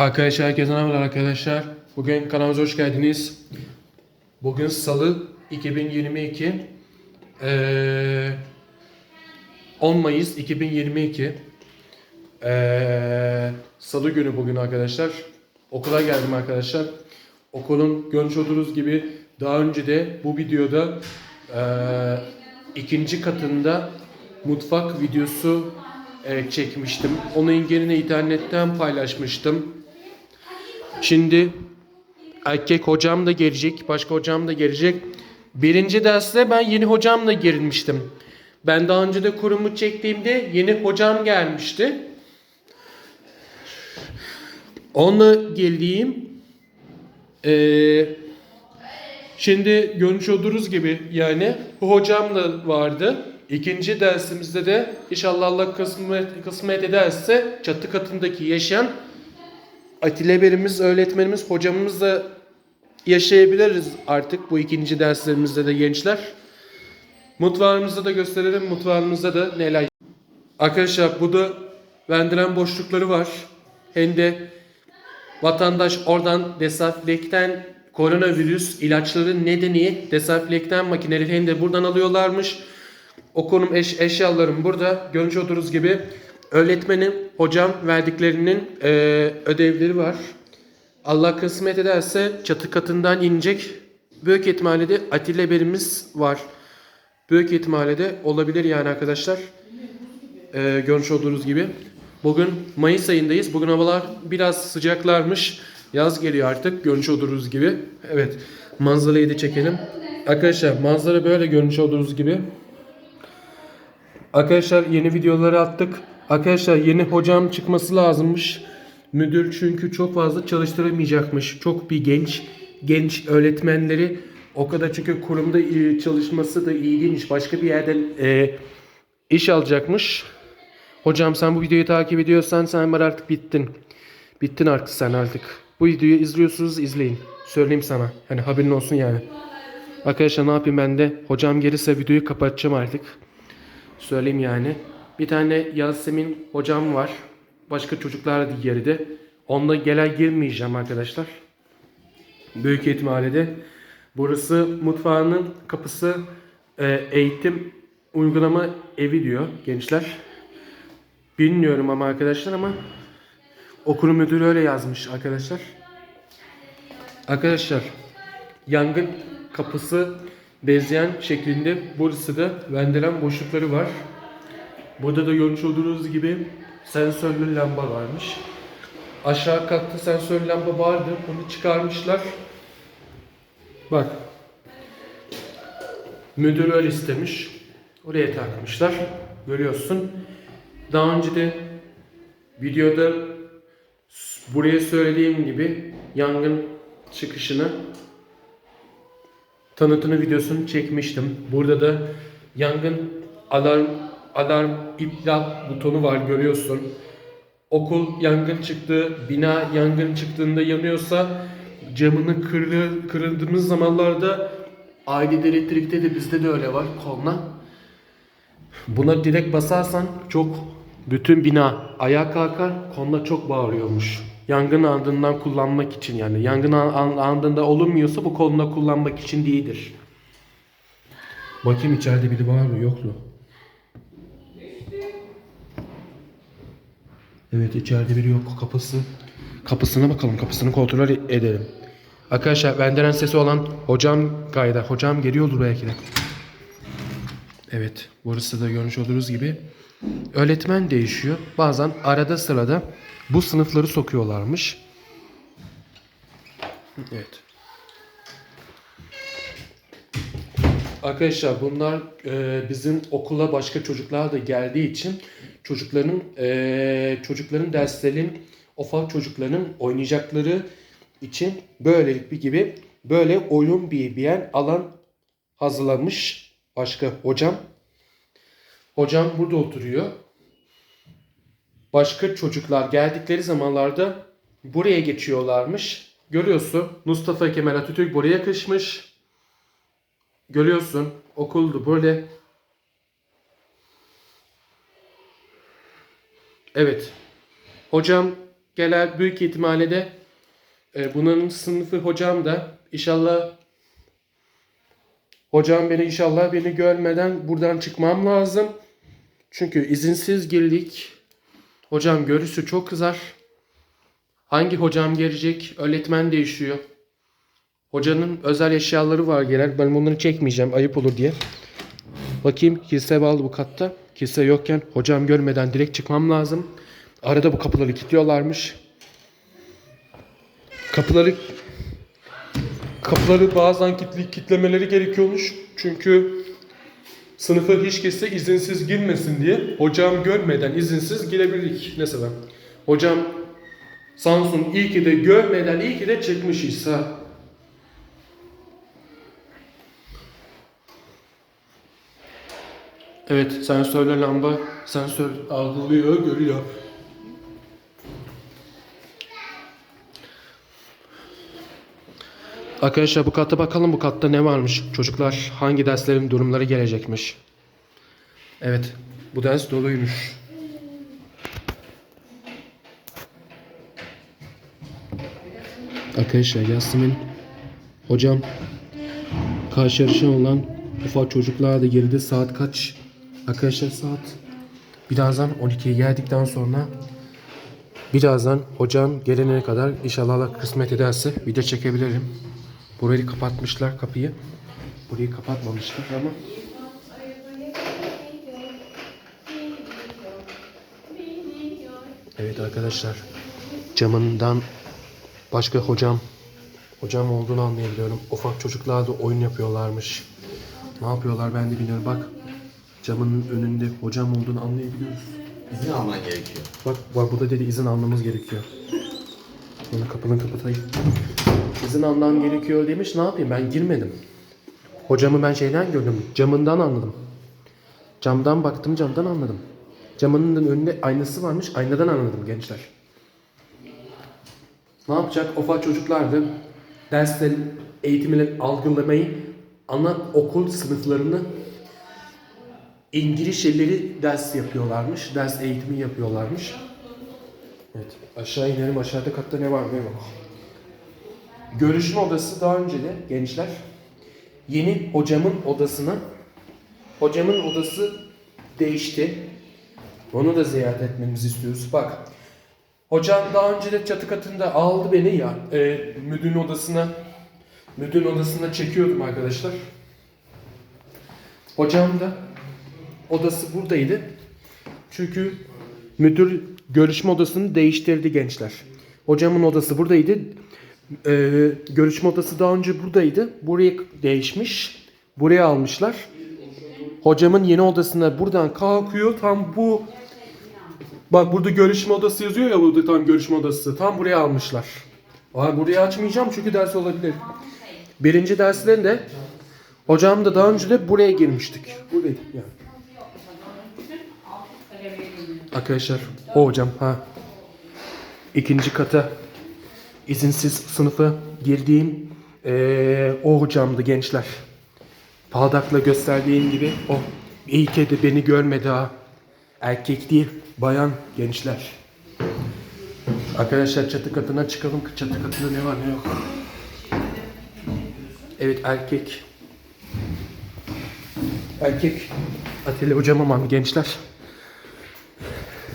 Arkadaşlar herkese merhabalar arkadaşlar. Bugün kanalımıza hoş geldiniz. Bugün Salı 2022. Ee, 10 Mayıs 2022. Ee, Salı günü bugün arkadaşlar. Okula geldim arkadaşlar. Okulun görmüş olduğunuz gibi daha önce de bu videoda ee, ikinci katında mutfak videosu e, çekmiştim. Onun engelini internetten paylaşmıştım. Şimdi erkek hocam da gelecek, başka hocam da gelecek. Birinci derste ben yeni hocamla girmiştim. Ben daha önce de kurumu çektiğimde yeni hocam gelmişti. Onunla geldiğim ee, şimdi görmüş olduğunuz gibi yani hocam da vardı. İkinci dersimizde de inşallah Allah kısmet, kısmet ederse çatı katındaki yaşayan Atileberimiz, öğretmenimiz, hocamız da yaşayabiliriz artık bu ikinci derslerimizde de gençler. Mutfağımızda da gösterelim. Mutfağımızda da neler. Arkadaşlar bu da vendiren boşlukları var. Hem de vatandaş oradan dezenfektan koronavirüs ilaçları nedeni dezenfektan makineleri hem de buradan alıyorlarmış. Okulum eş, eşyalarım burada. Görmüş olduğunuz gibi öğretmenim, hocam verdiklerinin e, ödevleri var. Allah kısmet ederse çatı katından inecek. Büyük ihtimalle de Atilla berimiz var. Büyük ihtimalle de olabilir yani arkadaşlar. E, görmüş olduğunuz gibi. Bugün Mayıs ayındayız. Bugün havalar biraz sıcaklarmış. Yaz geliyor artık. Görmüş olduğunuz gibi. Evet. Manzarayı da çekelim. Arkadaşlar manzara böyle görmüş olduğunuz gibi. Arkadaşlar yeni videoları attık. Arkadaşlar yeni hocam çıkması lazımmış. Müdür çünkü çok fazla çalıştıramayacakmış. Çok bir genç genç öğretmenleri o kadar çünkü kurumda çalışması da iyi değilmiş. Başka bir yerden e, iş alacakmış. Hocam sen bu videoyu takip ediyorsan sen var artık bittin. Bittin artık sen artık. Bu videoyu izliyorsunuz izleyin. Söyleyeyim sana. Hani haberin olsun yani. Arkadaşlar ne yapayım ben de. Hocam gelirse videoyu kapatacağım artık. Söyleyeyim yani. Bir tane Yasemin hocam var. Başka çocuklar da diğeri de. Onunla gelen girmeyeceğim arkadaşlar. Büyük ihtimalle. Burası mutfağının kapısı e, eğitim uygulama evi diyor gençler. Bilmiyorum ama arkadaşlar ama okulun müdürü öyle yazmış arkadaşlar. Arkadaşlar yangın kapısı bezleyen şeklinde burası da vendiren boşlukları var. Burada da görmüş olduğunuz gibi sensörlü lamba varmış. Aşağı katta sensörlü lamba vardı. Bunu çıkarmışlar. Bak. Müdür öyle istemiş. Oraya takmışlar. Görüyorsun. Daha önce de videoda buraya söylediğim gibi yangın çıkışını tanıtını videosunu çekmiştim. Burada da yangın alarm alarm iptal butonu var görüyorsun. Okul yangın çıktı, bina yangın çıktığında yanıyorsa camını kırı, kırıldığımız zamanlarda aile elektrikte de bizde de öyle var koluna. Buna direkt basarsan çok bütün bina ayağa kalkar, koluna çok bağırıyormuş. Yangın andından kullanmak için yani. Yangın an- andında olunmuyorsa bu koluna kullanmak için değildir. Bakayım içeride biri var mı yok mu? Evet içeride biri yok kapısı. Kapısına bakalım kapısını kontrol edelim. Arkadaşlar benden sesi olan hocam gayda. Hocam geliyordur belki de. Evet burası da görmüş olduğunuz gibi. Öğretmen değişiyor. Bazen arada sırada bu sınıfları sokuyorlarmış. Evet. Arkadaşlar bunlar e, bizim okula başka çocuklar da geldiği için çocukların e, çocukların derslerin ufak çocukların oynayacakları için böylelik bir gibi böyle oyun bir bir alan hazırlamış başka hocam. Hocam burada oturuyor. Başka çocuklar geldikleri zamanlarda buraya geçiyorlarmış. Görüyorsun Mustafa Kemal Atatürk buraya yakışmış. Görüyorsun okuldu böyle. Evet. Hocam gelen büyük ihtimalle de e, bunun sınıfı hocam da inşallah hocam beni inşallah beni görmeden buradan çıkmam lazım. Çünkü izinsiz girdik. Hocam görürse çok kızar. Hangi hocam gelecek? Öğretmen değişiyor. Hocanın özel eşyaları var genel. Ben bunları çekmeyeceğim ayıp olur diye. Bakayım kilise bağlı bu katta. Kilise yokken hocam görmeden direkt çıkmam lazım. Arada bu kapıları kilitliyorlarmış. Kapıları kapıları bazen kilitli, kilitlemeleri gerekiyormuş. Çünkü sınıfa hiç kimse izinsiz girmesin diye hocam görmeden izinsiz girebildik. Mesela hocam Samsun iyi ki de görmeden iyi ki de çıkmış İsa. Evet sensörle lamba sensör algılıyor görüyor. Arkadaşlar bu katta bakalım bu katta ne varmış. Çocuklar hangi derslerin durumları gelecekmiş. Evet bu ders doluymuş. Arkadaşlar Yasemin hocam karşı olan ufak çocuklar da geldi. Saat kaç? Arkadaşlar saat birazdan 12'ye geldikten sonra birazdan hocam gelene kadar inşallah Allah kısmet ederse video çekebilirim. Burayı kapatmışlar kapıyı. Burayı kapatmamışlar ama Evet arkadaşlar camından başka hocam hocam olduğunu anlayabiliyorum. Ufak çocuklar da oyun yapıyorlarmış. Ne yapıyorlar ben de bilmiyorum. Bak camının önünde hocam olduğunu anlayabiliyoruz. İzin alman gerekiyor. Bak, bak burada dedi izin almamız gerekiyor. Bunu kapını kapatayım. İzin almam gerekiyor demiş. Ne yapayım ben girmedim. Hocamı ben şeyden gördüm. Camından anladım. Camdan baktım camdan anladım. Camının önünde aynası varmış. Aynadan anladım gençler. Ne yapacak? Ufak çocuklar da derslerin eğitimini algılamayı ana okul sınıflarını İngilizceleri ders yapıyorlarmış. Ders eğitimi yapıyorlarmış. Evet. Aşağı inelim. Aşağıda katta ne var ne yok. Görüşme odası daha önce de gençler. Yeni hocamın odasına hocamın odası değişti. Onu da ziyaret etmemizi istiyoruz. Bak. Hocam daha önce de çatı katında aldı beni ya. E, müdürün odasına müdürün odasına çekiyordum arkadaşlar. Hocam da odası buradaydı. Çünkü müdür görüşme odasını değiştirdi gençler. Hocamın odası buradaydı. Ee, görüşme odası daha önce buradaydı. Buraya değişmiş. Buraya almışlar. Hocamın yeni odasına buradan kalkıyor. Tam bu Bak burada görüşme odası yazıyor ya burada tam görüşme odası. Tam buraya almışlar. Aa, burayı açmayacağım çünkü ders olabilir. Birinci derslerinde hocam da daha önce de buraya girmiştik. Buradaydı yani. Arkadaşlar o hocam ha. İkinci kata izinsiz sınıfa girdiğim eee, o hocamdı gençler. Bardakla gösterdiğim gibi o. İyi ki de beni görmedi ha. Erkek değil bayan gençler. Arkadaşlar çatı katına çıkalım. Çatı katında ne var ne yok. Evet erkek. Erkek. Atilla hocam aman gençler.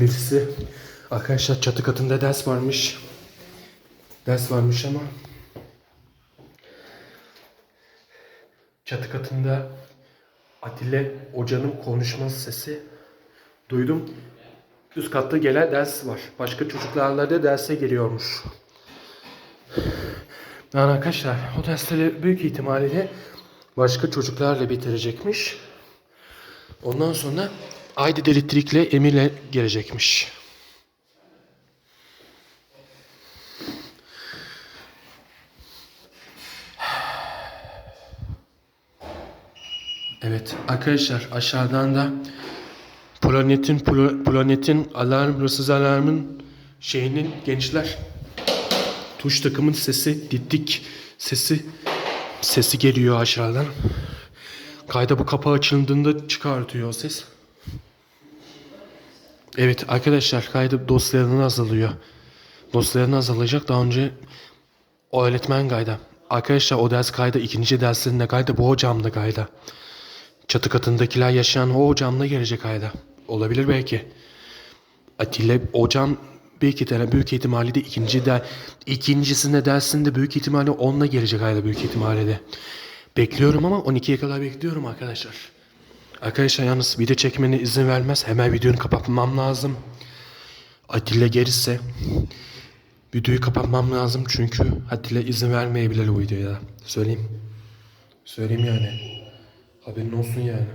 Birisi arkadaşlar çatı katında ders varmış. Ders varmış ama çatı katında Atilla hocanın konuşma sesi duydum. Üst katta gelen ders var. Başka çocuklarla da derse geliyormuş. Yani arkadaşlar o dersleri büyük ihtimalle başka çocuklarla bitirecekmiş. Ondan sonra Aydın Elektrik'le Emir'le gelecekmiş. Evet arkadaşlar aşağıdan da planetin planetin alarm hırsız alarmın şeyinin gençler tuş takımın sesi diddik sesi sesi geliyor aşağıdan. Kayda bu kapağı açıldığında çıkartıyor ses. Evet arkadaşlar kaydı dosyalarını hazırlıyor. Dosyaların azalacak. Daha önce o öğretmen kayda. Arkadaşlar o ders kayda. ikinci dersinde kayda. Bu hocam da kayda. Çatı katındakiler yaşayan o hocam da gelecek kayda. Olabilir belki. Atilla hocam büyük ihtimalle büyük ihtimalle de ikinci de ikincisinde dersinde büyük ihtimalle onunla gelecek ayda büyük ihtimalle de. Bekliyorum ama 12'ye kadar bekliyorum arkadaşlar. Arkadaşlar yalnız video çekmene izin vermez. Hemen videonu kapatmam lazım. Atilla gelirse videoyu kapatmam lazım çünkü Atilla izin vermeyebilir bu videoya. Söyleyeyim. Söyleyeyim yani. Haberin olsun yani.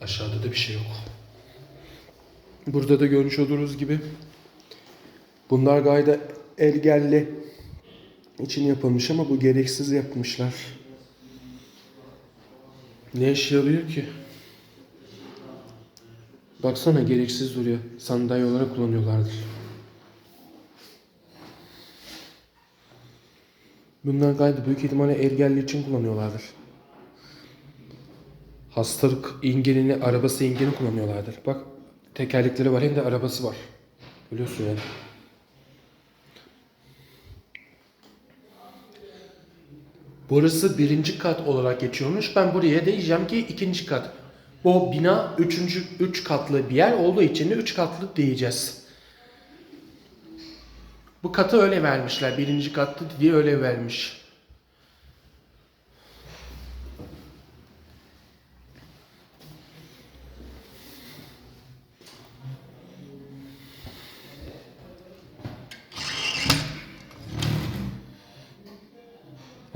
Aşağıda da bir şey yok. Burada da görmüş olduğunuz gibi bunlar gayet elgelli için yapılmış ama bu gereksiz yapmışlar. Ne işe yarıyor ki? Baksana gereksiz duruyor. Sandalye olarak kullanıyorlardır. Bunlar gayet büyük ihtimalle ergelli için kullanıyorlardır. Hastalık ingelini, arabası ingelini kullanıyorlardır. Bak tekerlekleri var hem de arabası var. Biliyorsun yani. Burası birinci kat olarak geçiyormuş. Ben buraya diyeceğim ki ikinci kat. Bu bina üçüncü, üç katlı bir yer olduğu için de üç katlı diyeceğiz. Bu katı öyle vermişler. Birinci katlı diye öyle vermiş.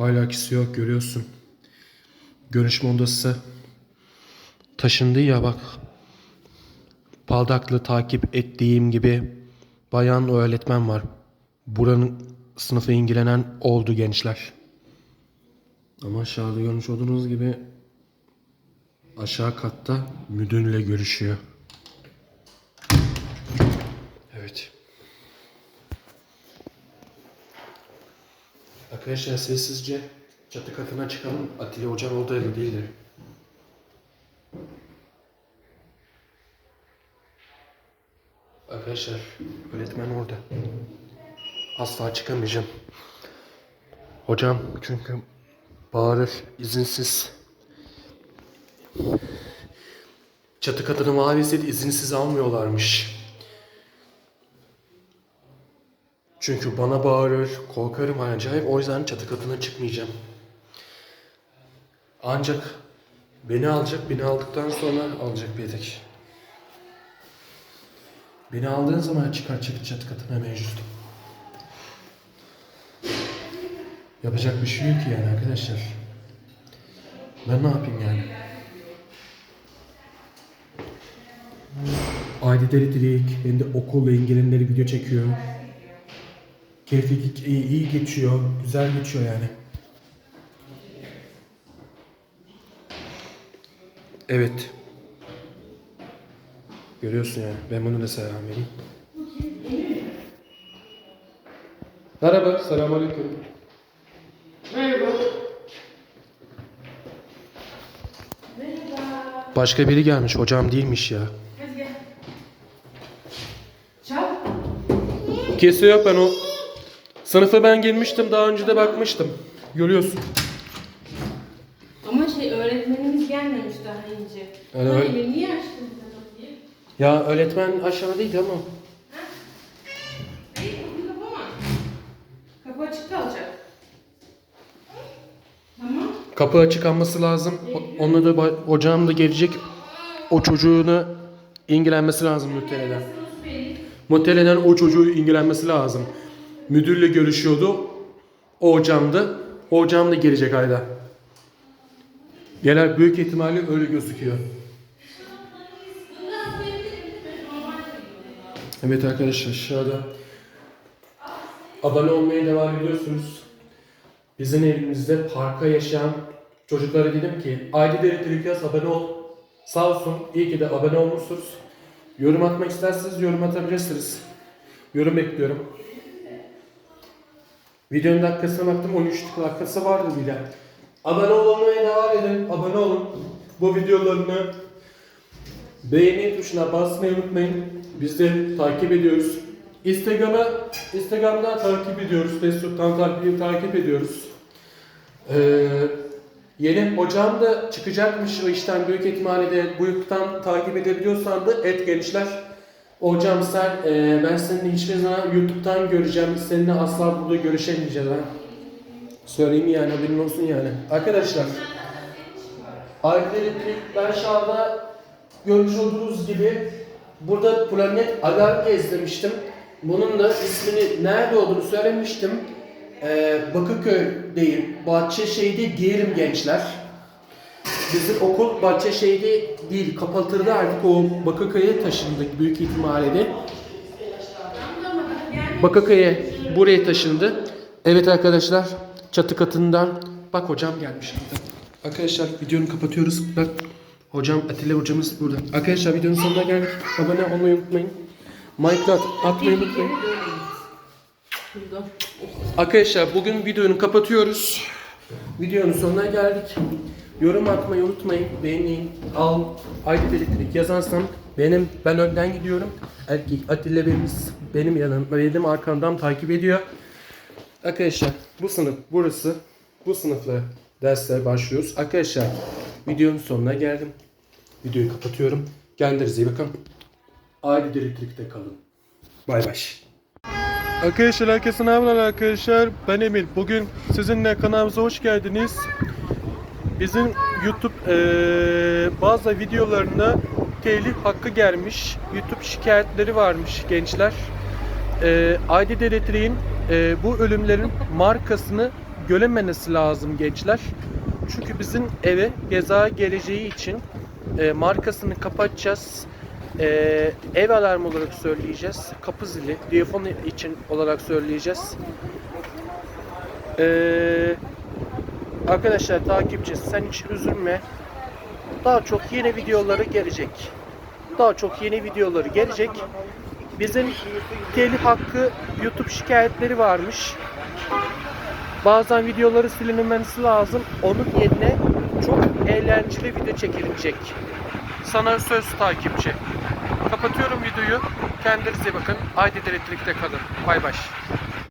Alakası yok görüyorsun. Görüşme odası taşındı ya bak. Baldaklı takip ettiğim gibi bayan öğretmen var. Buranın sınıfı ilgilenen oldu gençler. Ama aşağıda görmüş olduğunuz gibi aşağı katta müdürle görüşüyor. Evet. Arkadaşlar sessizce çatı katına çıkalım. Atilla hocam orada değildir. Arkadaşlar öğretmen orada. Asla çıkamayacağım. Hocam çünkü bağırır izinsiz. Çatı katını maalesef izinsiz almıyorlarmış. Çünkü bana bağırır, korkarım acayip. O yüzden çatı katına çıkmayacağım. Ancak beni alacak, beni aldıktan sonra alacak bir tek. Beni aldığın zaman çıkar çatı, çatı katına mevcut. Yapacak bir şey yok ki yani arkadaşlar. Ben ne yapayım yani? Aydit Elektrik, hem de okulla ilgilenenleri video çekiyor. Keyifli, iyi, iyi geçiyor, güzel geçiyor yani. Evet. Görüyorsun yani. Ben bunu da selam vereyim. Merhaba, selamünaleyküm. Merhaba. Başka biri gelmiş, hocam değilmiş ya. Hadi gel. Çal. Kesiyor ben o sınıfa ben girmiştim daha önce de bakmıştım. Görüyorsun. Ama şey öğretmenimiz gelmemiş daha önce. Yani öyle- Emir, niye açtın kapıyı? Ya öğretmen aşağıdaydı ama. Hayır kapıyı kapama. Kapı açık kalacak. Tamam. Kapı açık alması lazım. O- Onunla da ba- hocam da gelecek. O çocuğunu ilgilenmesi lazım muhtemelen. Muhtemelen o çocuğu ilgilenmesi lazım. Müdürle görüşüyordu. O hocamdı. O hocam da gelecek ayda. Genel büyük ihtimalle öyle gözüküyor. Evet arkadaşlar aşağıda abone olmaya devam ediyorsunuz. Bizim evimizde parka yaşayan çocuklara dedim ki Aile Elektrik yaz abone ol. Sağ olsun iyi ki de abone olmuşsunuz. Yorum atmak isterseniz yorum atabilirsiniz. Yorum bekliyorum. Videonun dakikasına baktım 13 dakikası vardı bile. Abone olmaya devam edin. Abone olun. Bu videolarını Beğeni tuşuna basmayı unutmayın. Biz de takip ediyoruz. Instagram'a Instagram'dan takip ediyoruz. Facebook'tan takip, takip ediyoruz. Ee, yeni hocam da çıkacakmış o işten büyük ihtimalle de bu YouTube'dan takip edebiliyorsan da et gençler. Hocam sen e, ben seninle hiçbir zaman YouTube'dan göreceğim. Seninle asla burada görüşemeyeceğiz ha. Söyleyeyim yani haberin olsun yani. Arkadaşlar Ayrıca ben şu anda görmüş olduğunuz gibi burada Planet Alarm gezdirmiştim. Bunun da ismini nerede olduğunu söylemiştim. Ee, Bakırköy değil, Bahçeşehir'de diyelim gençler. Bizim okul Bahçeşehir'de değil, kapatıldı artık o Bakırköy'e taşındık büyük ihtimalle de. Bakırköy'e buraya taşındı. Evet arkadaşlar çatı katından bak hocam gelmiş. Arkadaşlar videonu kapatıyoruz. Bak hocam Atilla hocamız burada. Arkadaşlar videonun sonuna geldik. Abone olmayı unutmayın. Minecraft atmayı unutmayın. Arkadaşlar bugün videonu kapatıyoruz. Videonun sonuna geldik. Yorum atmayı unutmayın. Beğenin. Al. Aydın elektrik yazarsam benim ben önden gidiyorum. Erkek Atilla Bey'imiz benim yanım benim arkamdan takip ediyor. Arkadaşlar bu sınıf burası. Bu sınıfla dersler başlıyoruz. Arkadaşlar videonun sonuna geldim. Videoyu kapatıyorum. Kendinize iyi bakın. Aydın elektrikte kalın. Bay bay. Arkadaşlar herkese merhabalar arkadaşlar. Ben Emir. Bugün sizinle kanalımıza hoş geldiniz. Bizim YouTube eee, bazı videolarına telif hakkı gelmiş. YouTube şikayetleri varmış gençler. Eee Aydın Elektriğin eee, bu ölümlerin markasını görememesi lazım gençler. Çünkü bizim eve ceza geleceği için eee, markasını kapatacağız. Eee, ev alarmı olarak söyleyeceğiz. Kapı zili, telefon için olarak söyleyeceğiz. Eee, arkadaşlar takipçi sen hiç üzülme. Daha çok yeni videoları gelecek. Daha çok yeni videoları gelecek. Bizim telif hakkı YouTube şikayetleri varmış. Bazen videoları silinmesi lazım. Onun yerine çok eğlenceli video çekilecek. Sana söz takipçi. Kapatıyorum videoyu. Kendinize bakın. Haydi elektrikte kalın. Bay bay.